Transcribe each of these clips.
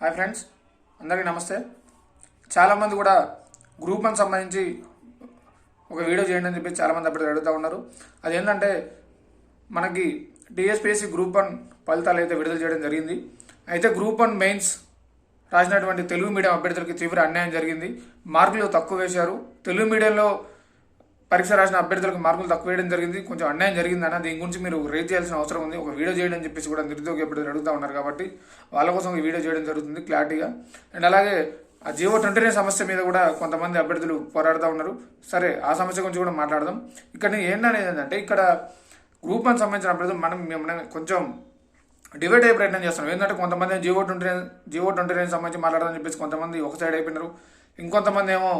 Hi friends అందరికీ నమస్తే. చాలామంది కూడా గ్రూప్ అని సంబంధించి ఒక వీడియో చేయండి అని చెప్పి చాలామంది అప్పుడు అడుగుతూ ఉన్నారు. అదేంటంటే మనకి టీఎస్పీఎస్సీ గ్రూప్ వన్ ఫలితాలు అయితే విడుదల చేయడం జరిగింది. అయితే గ్రూప్ వన్ మెయిన్స్ రాసినటువంటి తెలుగు మీడియం అభ్యర్థులకి తీవ్ర అన్యాయం జరిగింది. మార్కులు తక్కువ వేశారు. తెలుగు మీడియంలో పరీక్ష రాసిన అభ్యర్థులకు మార్కులు తక్కువ వేయడం జరిగింది. కొంచెం అన్యాయం జరిగింది అన్న దీని గురించి మీరు రేజ్ చేయాల్సిన అవసరం ఉంది. ఒక వీడియో చేయడం అని చెప్పేసి కూడా నిరుద్యోగ ఇప్పుడు అడుగుతూ ఉన్నారు కాబట్టి వాళ్ళ కోసం ఈ వీడియో చేయడం జరుగుతుంది క్లారిటీగా. అండ్ అలాగే ఆ జియో ట్వంటీ సమస్య మీద కూడా కొంతమంది అభ్యర్థులు పోరాడుతూ ఉన్నారు. సరే ఆ సమస్య గురించి కూడా మాట్లాడదాం. ఇక్కడ ఏంటనేది ఏంటంటే ఇక్కడ గ్రూప్ అని సంబంధించిన అభ్యర్థులు మనం మేము కొంచెం డివైడ్ అయ్యే ప్రయత్నం చేస్తున్నాం. ఏంటంటే కొంతమంది జియో ట్వంటీ జియో ట్వంటీ సంబంధించి మాట్లాడదని చెప్పేసి కొంతమంది ఒక సైడ్ అయిపోయినారు. ఇంకొంతమంది ఏమో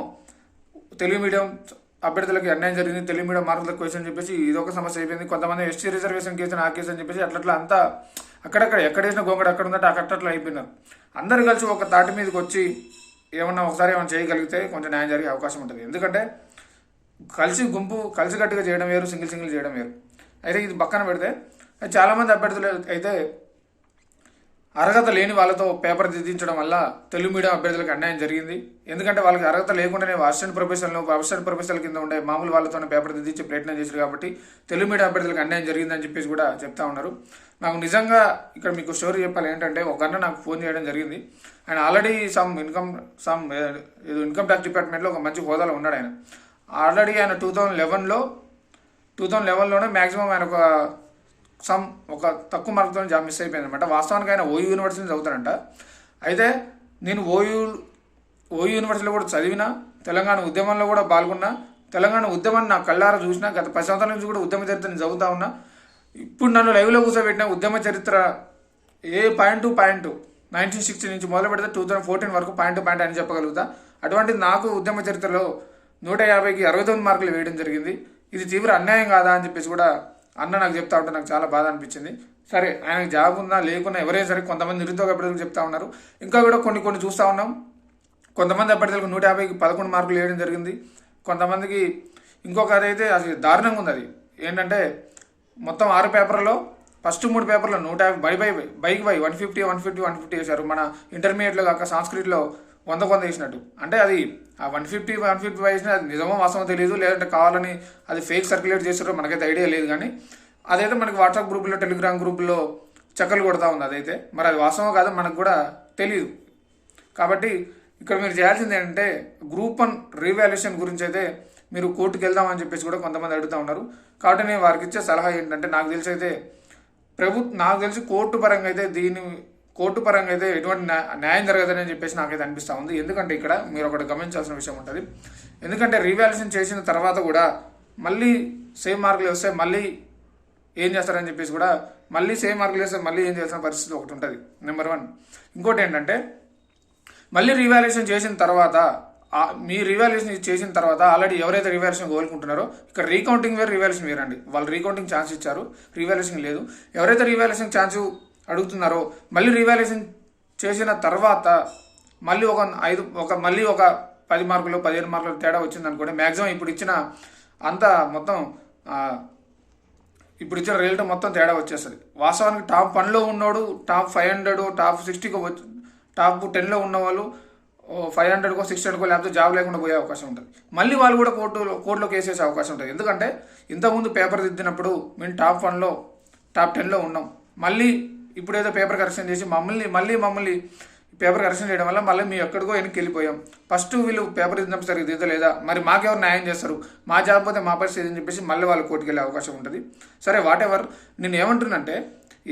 తెలుగు మీడియం అభ్యర్థులకు అన్యాయం జరిగింది తెలుగు మీడియం మార్కులకు క్వశ్చన్ చెప్పేసి ఇది ఒక సమస్య అయిపోయింది. కొంతమంది ఎస్టీ రిజర్వేషన్ కేసు ఆ కేసు అని చెప్పేసి అట్లా అంతా అక్కడక్కడ ఎక్కడ వేసిన గోంగడ అక్కడ ఉందంటే అక్కడట్లా అయిపోయినారు. అందరు కలిసి ఒక తాటి మీదకి వచ్చి ఏమన్నా ఒకసారి ఏమైనా చేయగలిగితే కొంచెం న్యాయం జరిగే అవకాశం ఉంటుంది. ఎందుకంటే కలిసి గుంపు కలిసికట్టుగా చేయడం వేరు సింగిల్ సింగిల్ చేయడం వేరు. అయితే ఇది పక్కన పెడితే చాలామంది అభ్యర్థులు అయితే అర్హత లేని వాళ్ళతో పేపర్ దిద్దించడం వల్ల తెలుగు మీడియం అభ్యర్థులకు అన్యాయం జరిగింది. ఎందుకంటే వాళ్ళకి అర్హత లేకుండానే అసిస్టెంట్ ప్రొఫెషన్లో అసిస్టెంట్ ప్రొఫెసర్ల కింద ఉండే మామూలు వాళ్ళతోనే పేపర్ దిద్దించే ప్రయత్నం చేశారు కాబట్టి తెలుగు మీడియం అభ్యర్థులకు అన్యాయం జరిగిందని చెప్పేసి కూడా చెప్తా ఉన్నారు. నాకు నిజంగా ఇక్కడ మీకు స్టోరీ చెప్పాలి ఏంటంటే ఒక అన్న నాకు ఫోన్ చేయడం జరిగింది. ఆయన ఆల్రెడీ సమ్ ఇన్కమ్ సమ్ ఇది ఇన్కమ్ ట్యాక్స్ డిపార్ట్మెంట్లో ఒక మంచి హోదాలో ఉన్నాడు ఆయన. ఆల్రెడీ ఆయన టూ థౌజండ్ లెవెన్లో టూ థౌజండ్ లెవెన్లోనే మ్యాక్సిమం ఆయన ఒక సమ్ ఒక తక్కువ మార్కులతో జాబ్ మిస్ అయిపోయింది అనమాట వాస్తవానికి ఆయన ఓయూ యూనివర్సిటీ చదువుతాడంట అయితే నేను ఓయూ ఓయూ యూనివర్సిటీలో కూడా చదివిన తెలంగాణ ఉద్యమంలో కూడా పాల్గొన్నా తెలంగాణ ఉద్యమాన్ని నా కళ్ళారా చూసిన గత పది సంవత్సరాల నుంచి కూడా ఉద్యమ చరిత్రని చదువుతా ఉన్నా ఇప్పుడు నన్ను లైవ్లో కూర్చోబెట్టిన ఉద్యమ చరిత్ర ఏ point to point nineteen sixty నుంచి మొదలు పెడితే టూ థౌసండ్ ఫోర్టీన్ వరకు పాయింట్ టు పాయింట్ అని చెప్పగలుగుతా. అటువంటి నాకు ఉద్యమ చరిత్రలో నూట యాభైకి అరవై తొమ్మిది మార్కులు వేయడం జరిగింది. ఇది తీవ్ర అన్యాయం కాదా అని చెప్పేసి కూడా అన్న నాకు చెప్తా ఉంటే నాకు చాలా బాధ అనిపించింది. సరే ఆయనకు జాబ్ ఉందా లేకున్నా ఎవరైనా సరే కొంతమంది నిరుద్యోగ అభ్యర్థులు చెప్తా ఉన్నారు. ఇంకా కూడా కొన్ని కొన్ని చూస్తూ ఉన్నాం. కొంతమంది అభ్యర్థులకు నూట యాభైకి పదకొండు మార్కులు వేయడం జరిగింది. కొంతమందికి ఇంకొక అదైతే అది దారుణంగా ఉంది అది. ఏంటంటే మొత్తం ఆరు పేపర్లో ఫస్ట్ మూడు పేపర్లో నూట యాభై by by bike by one fifty one fifty one fifty వేశారు. మన ఇంటర్మీడియట్లో కాక సంస్కృతిలో వంద వంద వేసినట్టు అంటే అది ఆ వన్ ఫిఫ్టీ వన్ ఫిఫ్టీ వేసిన అది నిజమో వాస్తవం తెలియదు లేదంటే కావాలని అది ఫేక్ సర్క్యులేట్ చేస్తారో మనకైతే ఐడియా లేదు కానీ అదైతే మనకి వాట్సాప్ గ్రూపులో టెలిగ్రామ్ గ్రూపులో చక్కలు కొడతా ఉంది అదైతే. మరి అది వాస్తవం కాదో మనకు కూడా తెలియదు కాబట్టి ఇక్కడ మీరు చేయాల్సింది ఏంటంటే గ్రూప్ వన్ రీవాల్యుయేషన్ గురించి అయితే మీరు కోర్టుకు వెళ్దామని చెప్పేసి కూడా కొంతమంది అడుగుతూ ఉన్నారు. కాబట్టి నేను వారికి ఇచ్చే సలహా ఏంటంటే నాకు తెలిసి అయితే ప్రభు నాకు తెలిసి కోర్టు పరంగా అయితే దీన్ని కోర్టు పరంగా అయితే ఎటువంటి న్యాయం జరగదని చెప్పేసి నాకైతే అనిపిస్తూ ఉంది. ఎందుకంటే ఇక్కడ మీరు ఒకటి గమనించాల్సిన విషయం ఉంటుంది. ఎందుకంటే రీవాల్యుయేషన్ చేసిన తర్వాత కూడా మళ్ళీ సేమ్ మార్కులు వస్తే మళ్ళీ ఏం చేస్తారని చెప్పేసి కూడా మళ్ళీ సేమ్ మార్కులు వేస్తే మళ్ళీ ఏం చేసిన పరిస్థితి ఒకటి ఉంటుంది. నెంబర్ వన్ ఇంకోటి ఏంటంటే మళ్ళీ రీవాల్యుయేషన్ చేసిన తర్వాత మీ రివాల్యూషన్ చేసిన తర్వాత ఆల్రెడీ ఎవరైతే రీవాల్యుయేషన్ కోలుకుంటున్నారో ఇక్కడ రీకౌంటింగ్ వేరు రీవాల్యుయేషన్ వేరండి. వాళ్ళు రీకౌంటింగ్ ఛాన్స్ ఇచ్చారు రివాల్యూషన్ లేదు. ఎవరైతే రీవాల్యుయేషన్ ఛాన్స్ అడుగుతున్నారో మళ్ళీ రీవాల్యుయేషన్ చేసిన తర్వాత మళ్ళీ ఒక ఐదు ఒక మళ్ళీ ఒక పది మార్కులు పదిహేను మార్కులు తేడా వచ్చింది అనుకోండి మ్యాక్సిమం ఇప్పుడు ఇచ్చిన అంతా మొత్తం ఇప్పుడు ఇచ్చిన రిజల్ట్ మొత్తం తేడా వచ్చేస్తుంది. వాస్తవానికి టాప్ వన్లో ఉన్నోడు టాప్ ఫైవ్ హండ్రెడ్ టాప్ సిక్స్టీకి వచ్చి టాప్ టెన్లో ఉన్న వాళ్ళు ఫైవ్ హండ్రెడ్కో సిక్స్ హండ్రెడ్కో లేకపోతే జాబ్ లేకుండా పోయే అవకాశం ఉంటుంది. మళ్ళీ వాళ్ళు కూడా కోర్టులో కోర్టులో కేసు వేసే అవకాశం ఉంటుంది. ఎందుకంటే ఇంతకుముందు పేపర్ దిద్దినప్పుడు మేము టాప్ వన్లో టాప్ టెన్లో ఉన్నాం. మళ్ళీ ఇప్పుడు ఏదో పేపర్ కరెక్షన్ చేసి మమ్మల్ని మళ్ళీ మమ్మల్ని పేపర్ కరెక్షన్ చేయడం వల్ల మళ్ళీ మేము ఎక్కడికో వెనక్కి వెళ్ళిపోయాం. ఫస్ట్ వీళ్ళు పేపర్ దిద్దినప్పుడు సరిగ్గా దిద్దలేదా మరి మాకెవరు న్యాయం చేస్తారు? మా జాబ్ పోతే మా పరిస్థితి అని చెప్పేసి మళ్ళీ వాళ్ళు కోర్టుకు వెళ్ళే అవకాశం ఉంటుంది. సరే వాట్ ఎవర్ నేను ఏమంటున్నంటే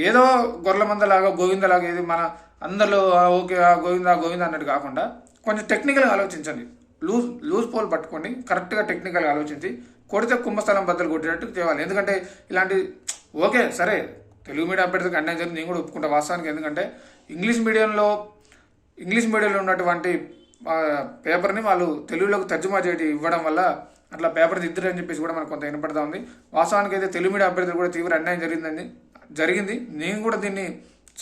ఏదో గొర్రెల మందలాగా గోవిందలాగా ఏది మన అందరిలో ఓకే గోవిందా గోవింద గోవింద అన్నట్టు కాకుండా కొంచెం టెక్నికల్గా ఆలోచించండి. లూజ్ లూజ్ పోల్ పట్టుకోండి కరెక్ట్గా టెక్నికల్గా ఆలోచించి కొడితే కుంభస్థలం బద్దలు కొట్టేటట్టు చేయాలి ఎందుకంటే ఇలాంటి ఓకే సరే తెలుగు మీడియం అభ్యర్థికి అన్యాయం జరిగింది. నేను కూడా ఒప్పుకుంటా వాస్తవానికి. ఎందుకంటే ఇంగ్లీష్ మీడియంలో ఇంగ్లీష్ మీడియంలో ఉన్నటువంటి పేపర్ని వాళ్ళు తెలుగులోకి తర్జుమా చేయడం ఇవ్వడం వల్ల అట్లా పేపర్ దిద్దురని చెప్పేసి కూడా మనకు కొంత వినపడతా ఉంది. వాస్తవానికి అయితే తెలుగు మీడియం అభ్యర్థులు కూడా తీవ్ర అన్యాయం జరిగిందని జరిగింది. నేను కూడా దీన్ని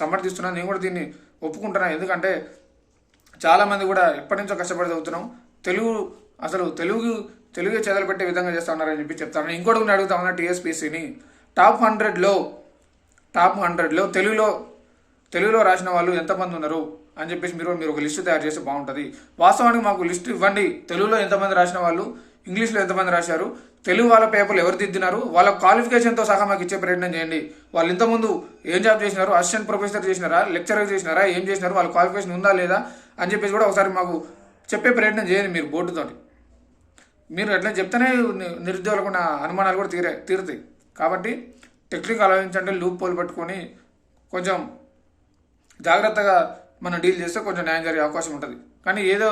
సమర్థిస్తున్నాను నేను కూడా దీన్ని ఒప్పుకుంటున్నాను ఎందుకంటే చాలామంది కూడా ఎప్పటి నుంచో కష్టపడి చదువుతున్నాం. తెలుగు అసలు తెలుగు తెలుగు చెదలు పెట్టే విధంగా చేస్తా ఉన్నారని చెప్పి చెప్తాను ఇంకోటి కూడా అడుగుతా ఉన్నా టీఎస్పీసీని. టాప్ హండ్రెడ్లో టాప్ హండ్రెడ్లో తెలుగులో తెలుగులో రాసిన వాళ్ళు ఎంతమంది ఉన్నారు అని చెప్పేసి మీరు మీరు ఒక లిస్ట్ తయారు చేస్తే బాగుంటుంది. వాస్తవానికి మాకు లిస్ట్ ఇవ్వండి. తెలుగులో ఎంతమంది రాసిన వాళ్ళు ఇంగ్లీష్లో ఎంతమంది రాశారు తెలుగు వాళ్ళ పేపర్లు ఎవరు దిద్దినారు వాళ్ళ క్వాలిఫికేషన్తో సహా మాకు ఇచ్చే ప్రయత్నం చేయండి. వాళ్ళు ఇంతకుముందు ఏం జాబ్ చేసినారు అసిస్టెంట్ ప్రొఫెసర్ చేసినారా లెక్చరర్ చేసినారా ఏం చేసినారు వాళ్ళ క్వాలిఫికేషన్ ఉందా లేదా అని చెప్పేసి కూడా ఒకసారి మాకు చెప్పే ప్రయత్నం చేయండి మీరు బోర్డుతోటి. మీరు ఎట్లా చెప్తేనే ని- నిరుద్యోగులకు అనుమానాలు కూడా తీరే తీరుతాయి. కాబట్టి టెక్నిక్ ఆలోచించండి లూప్ పోల్ పట్టుకొని కొంచెం జాగ్రత్తగా మనం డీల్ చేస్తే కొంచెం న్యాయం జరిగే అవకాశం ఉంటుంది. కానీ ఏదో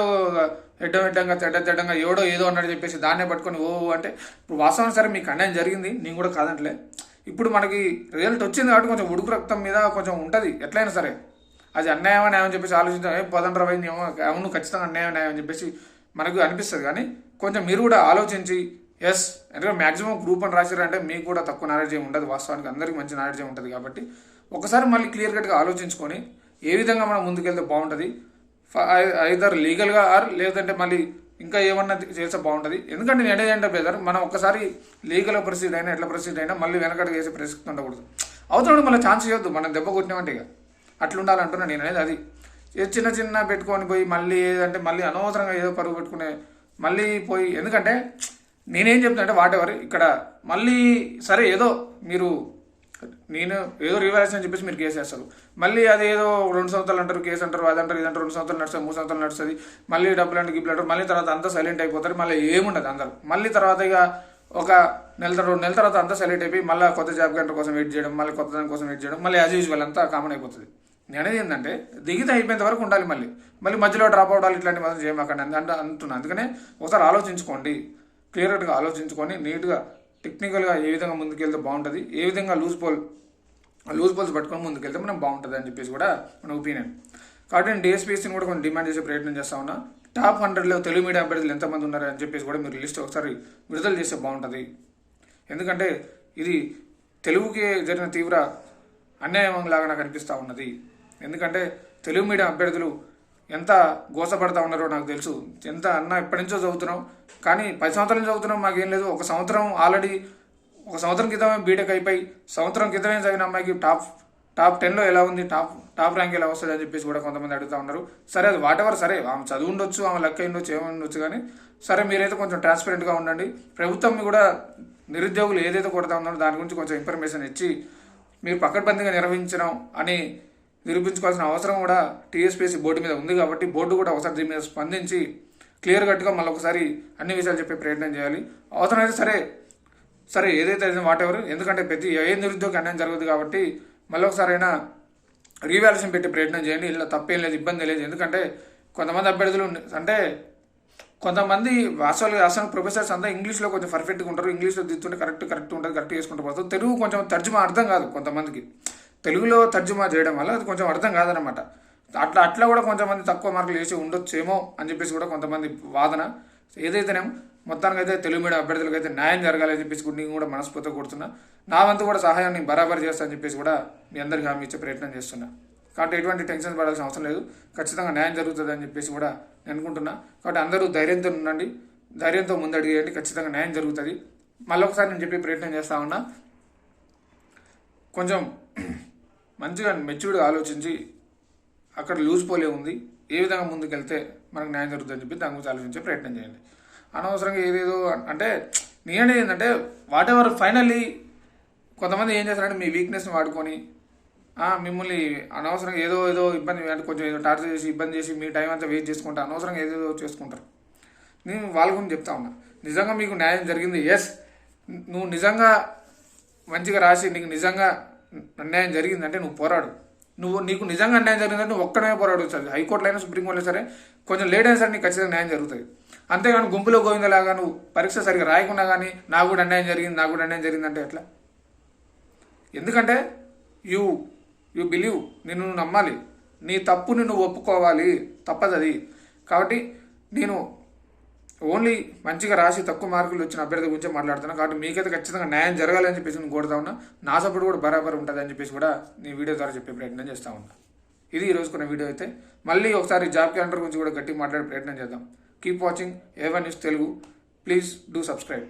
ఎడ్డం ఎడ్డంగా తెడ్డ చెడ్డంగా ఎవడో ఏదో అన్నాడు చెప్పేసి దాన్నే పట్టుకొని ఓ అంటే ఇప్పుడు వాస్తవం సరే మీకు అన్యాయం జరిగింది నేను కూడా కాదంటలే. ఇప్పుడు మనకి రిజల్ట్ వచ్చింది కాబట్టి కొంచెం ఉడుకు రక్తం మీద కొంచెం ఉంటుంది. ఎట్లయినా సరే అది అన్యాయం న్యాయం చెప్పేసి ఆలోచించాం ఏ పదండ్ర ఏమో అవును ఖచ్చితంగా అన్యాయం న్యాయం అని చెప్పేసి మనకు అనిపిస్తుంది. కానీ కొంచెం మీరు కూడా ఆలోచించి ఎస్ ఎందుకంటే మ్యాక్సిమం గ్రూప్ అని రాశారంటే మీకు కూడా తక్కువ నాలెడ్జ్ ఏమి ఉండదు. వాస్తవానికి అందరికీ మంచి నాలెడ్జ్ ఉంటుంది కాబట్టి ఒకసారి మళ్ళీ క్లియర్ కట్గా ఆలోచించుకొని ఏ విధంగా మనం ముందుకెళ్తే బాగుంటుంది? ఐదర్ లీగల్గా ఆర్ లేదంటే మళ్ళీ ఇంకా ఏమన్నా చేస్తే బాగుంటుంది. ఎందుకంటే నేను ఏంటంటే బ్రదర్ మనం ఒక్కసారి లీగల్ ప్రొసీడ్ అయినా ఎట్లా ప్రొసీడ్ అయినా మళ్ళీ వెనకడుగు వేసే ప్రసక్తి ఉండకూడదు. అవుతున్నాడు మళ్ళీ ఛాన్స్ చేయొద్దు మనం దెబ్బ కొట్టినామంటే ఇక. అట్లా ఉండాలంటున్నా నేను అనేది అది. ఏ చిన్న చిన్న పెట్టుకొని పోయి మళ్ళీ ఏదంటే మళ్ళీ అనవసరంగా ఏదో పరుగు పెట్టుకునే మళ్ళీ పోయి ఎందుకంటే నేనేం చెప్తున్నా అంటే ఎవర్ ఇక్కడ మళ్ళీ సరే ఏదో మీరు నేను ఏదో రివర్స్ అని చెప్పేసి మీరు కేసు వేస్తారు మళ్ళీ అది ఏదో రెండు సంవత్సరాలు అంటారు కేసు అంటారు అది అంటారు ఇది అంటారు రెండు సంవత్సరాలు నడుస్తుంది మూడు సంవత్సరాలు నడుస్తుంది మళ్ళీ డబ్బులు అంటే గిబ్బులు అంటారు మళ్ళీ తర్వాత అంతా సైలెంట్ అయిపోతారు మళ్ళీ ఏముండదు అందరు. మళ్ళీ తర్వాత ఇక ఒక నెల తర్వాత రెండు నెలల తర్వాత అంతా సైలెంట్ అయిపోయి మళ్ళీ కొత్త జాబ్ గంట కోసం వెయిట్ చేయడం మళ్ళీ కొత్త దాని కోసం వెయిట్ చేయడం మళ్ళీ యాజ్ యూజువల్ అంతా కామన్ అయిపోతుంది. నేను అనేది ఏంటంటే దిగితే అయిపోయేంత వరకు ఉండాలి మళ్ళీ. మళ్ళీ మధ్యలో డ్రాప్ అవడాలు ఇట్లాంటి మాత్రం చేయమాకండి అంటే అంటున్నాను అందుకనే ఒకసారి ఆలోచించుకోండి. క్లియర్గా ఆలోచించుకొని నీట్గా టెక్నికల్గా ఏ విధంగా ముందుకెళ్తే బాగుంటుంది ఏ విధంగా లూజ్ పోల్ లూజ్ పోల్స్ పట్టుకొని ముందుకెళ్తే మనం బాగుంటుంది అని చెప్పేసి కూడా మన ఒపీనియన్ కాబట్టి నేను డిఎస్పీఎస్సీని కూడా కొంచెం డిమాండ్ చేసే ప్రయత్నం చేస్తా ఉన్నా. టాప్ హండ్రెడ్లో తెలుగు మీడియా అభ్యర్థులు ఎంతమంది ఉన్నారు అని చెప్పేసి కూడా మీరు లిస్ట్ ఒకసారి విడుదల చేస్తే బాగుంటుంది. ఎందుకంటే ఇది తెలుగుకి జరిగిన తీవ్ర అన్యాయం లాగా నాకు అనిపిస్తూ ఉన్నది. ఎందుకంటే తెలుగు మీడియం అభ్యర్థులు ఎంత గోసపడతా ఉన్నారో నాకు తెలుసు. ఎంత అన్న ఎప్పటి నుంచో చదువుతున్నాం. కానీ పది సంవత్సరం చదువుతున్నాం మాకేం లేదు. ఒక సంవత్సరం ఆల్రెడీ ఒక సంవత్సరం క్రితమే బీటెక్ అయిపోయి సంవత్సరం క్రితమే చదివిన అమ్మాయికి టాప్ టాప్ టెన్లో ఎలా ఉంది? టాప్ టాప్ ర్యాంక్ ఎలా వస్తుంది అని చెప్పేసి కూడా కొంతమంది అడుగుతా ఉన్నారు. సరే అది వాటెవర్ సరే ఆమె చదువు ఉండొచ్చు ఆమె లెక్క ఉండొచ్చు ఏమి ఉండొచ్చు కానీ సరే మీరైతే కొంచెం ట్రాన్స్పరెంట్గా ఉండండి. ప్రభుత్వం కూడా నిరుద్యోగులు ఏదైతే కొడతా ఉన్నారో దాని గురించి కొంచెం ఇన్ఫర్మేషన్ ఇచ్చి మీరు పకడ్బందీగా నిర్వహించడం అని నిరూపించుకోవాల్సిన అవసరం కూడా టీఎస్పీసీ బోర్డు మీద ఉంది కాబట్టి బోర్డు కూడా ఒకసారి దీని మీద స్పందించి క్లియర్ కట్గా మళ్ళీ ఒకసారి అన్ని విషయాలు చెప్పే ప్రయత్నం చేయాలి. అవసరమైతే సరే సరే ఏదైతే వాట్ ఎవరు ఎందుకంటే ప్రతి ఏ నిరుద్యోగ అన్యాయం జరగదు కాబట్టి మళ్ళీ ఒకసారైనా రీవాల్యూషన్ పెట్టే ప్రయత్నం చేయండి. ఇలా తప్పేం లేదు ఇబ్బంది లేదు. ఎందుకంటే కొంతమంది అభ్యర్థులు అంటే కొంతమంది అసలు అసలు ప్రొఫెసర్స్ అంతా ఇంగ్లీష్లో కొంచెం పర్ఫెక్ట్గా ఉంటారు. ఇంగ్లీష్లో దిద్దుంటే కరెక్ట్ కరెక్ట్ ఉంటుంది కరెక్ట్ చేసుకుంటూ పోతారు. తెలుగు కొంచెం తర్జుమా అర్థం కాదు కొంతమందికి. తెలుగులో తర్జుమా చేయడం వల్ల అది కొంచెం అర్థం కాదనమాట అట్లా అట్లా కూడా కొంతమంది తక్కువ మార్కులు వేసి ఉండొచ్చేమో అని చెప్పేసి కూడా కొంతమంది వాదన. ఏదైతేనేమో మొత్తానికి అయితే తెలుగు మీడియం అభ్యర్థులకు అయితే న్యాయం జరగాలని చెప్పేసి కూడా నేను కూడా మనస్ఫూర్తిగా కొడుతున్నా నా వంతు కూడా సహాయాన్ని బరాబర్ చేస్తా అని చెప్పేసి కూడా మీ అందరికీ హామీ ఇచ్చే ప్రయత్నం చేస్తున్నా. కాబట్టి ఎటువంటి టెన్షన్ పడాల్సిన అవసరం లేదు. ఖచ్చితంగా న్యాయం జరుగుతుంది అని చెప్పేసి కూడా నేను అనుకుంటున్నా. కాబట్టి అందరూ ధైర్యంతో ఉండండి. ధైర్యంతో ముందడిగేయండి. ఖచ్చితంగా న్యాయం జరుగుతుంది. మళ్ళీ ఒకసారి నేను చెప్పే ప్రయత్నం చేస్తా ఉన్నా. కొంచెం మంచిగా మెచ్యూర్డ్గా ఆలోచించి అక్కడ లూజ్ పోలే ఉంది ఏ విధంగా ముందుకెళ్తే మనకు న్యాయం జరుగుతుందని చెప్పి దాని గురించి ఆలోచించే ప్రయత్నం చేయండి. అనవసరంగా ఏదేదో అంటే నేనే ఏంటంటే వాట్ ఎవర్ ఫైనల్లీ కొంతమంది ఏం చేస్తారంటే మీ వీక్నెస్ని వాడుకొని మిమ్మల్ని అనవసరంగా ఏదో ఏదో ఇబ్బంది అంటే కొంచెం ఏదో టార్చర్ చేసి ఇబ్బంది చేసి మీ టైం అంతా వేస్ట్ చేసుకుంటా అనవసరంగా ఏదేదో చేసుకుంటారు. నేను వాళ్ళ గురించి చెప్తా ఉన్నా. నిజంగా మీకు న్యాయం జరిగింది? ఎస్ నువ్వు నిజంగా మంచిగా రాసి నీకు నిజంగా అన్యాయం జరిగిందంటే నువ్వు పోరాడు. నువ్వు నీకు నిజంగా అన్యాయం జరిగిందంటే నువ్వు ఒక్కడమే పోరాడు సరే హైకోర్టులో అయినా సుప్రీంకోర్టులో సరే కొంచెం లేట్ అయినా సరే నీకు ఖచ్చితంగా న్యాయం జరుగుతుంది. అంతేగాని గుంపులో గోవిందలాగా నువ్వు పరీక్ష సరిగ్గా రాయకుండా కానీ నాకు కూడా అన్యాయం జరిగింది నాకు కూడా అన్యాయం జరిగిందంటే ఎట్లా? ఎందుకంటే యూ యూ బిలీవ్ నిన్ను నువ్వు నమ్మాలి. నీ తప్పుని నువ్వు ఒప్పుకోవాలి. తప్పదు అది కాబట్టి నేను ఓన్లీ మంచిగా రాసి తక్కువ మార్కులు వచ్చిన అభ్యర్థి గురించి మాట్లాడుతున్నా. కాబట్టి మీకైతే ఖచ్చితంగా న్యాయం జరగాలని చెప్పేసి నేను కోరుతా ఉన్నా. నా సపోర్ట్ కూడా బరాబర్ ఉంటుంది అని చెప్పేసి కూడా నీ వీడియో ద్వారా చెప్పే ప్రయత్నం చేస్తా ఉన్నా. ఇది ఈ రోజుకున్న వీడియో అయితే. మళ్ళీ ఒకసారి జాబ్ క్యాలెండర్ గురించి కూడా గట్టిగా మాట్లాడే ప్రయత్నం చేద్దాం. Keep watching A one news Telugu please do subscribe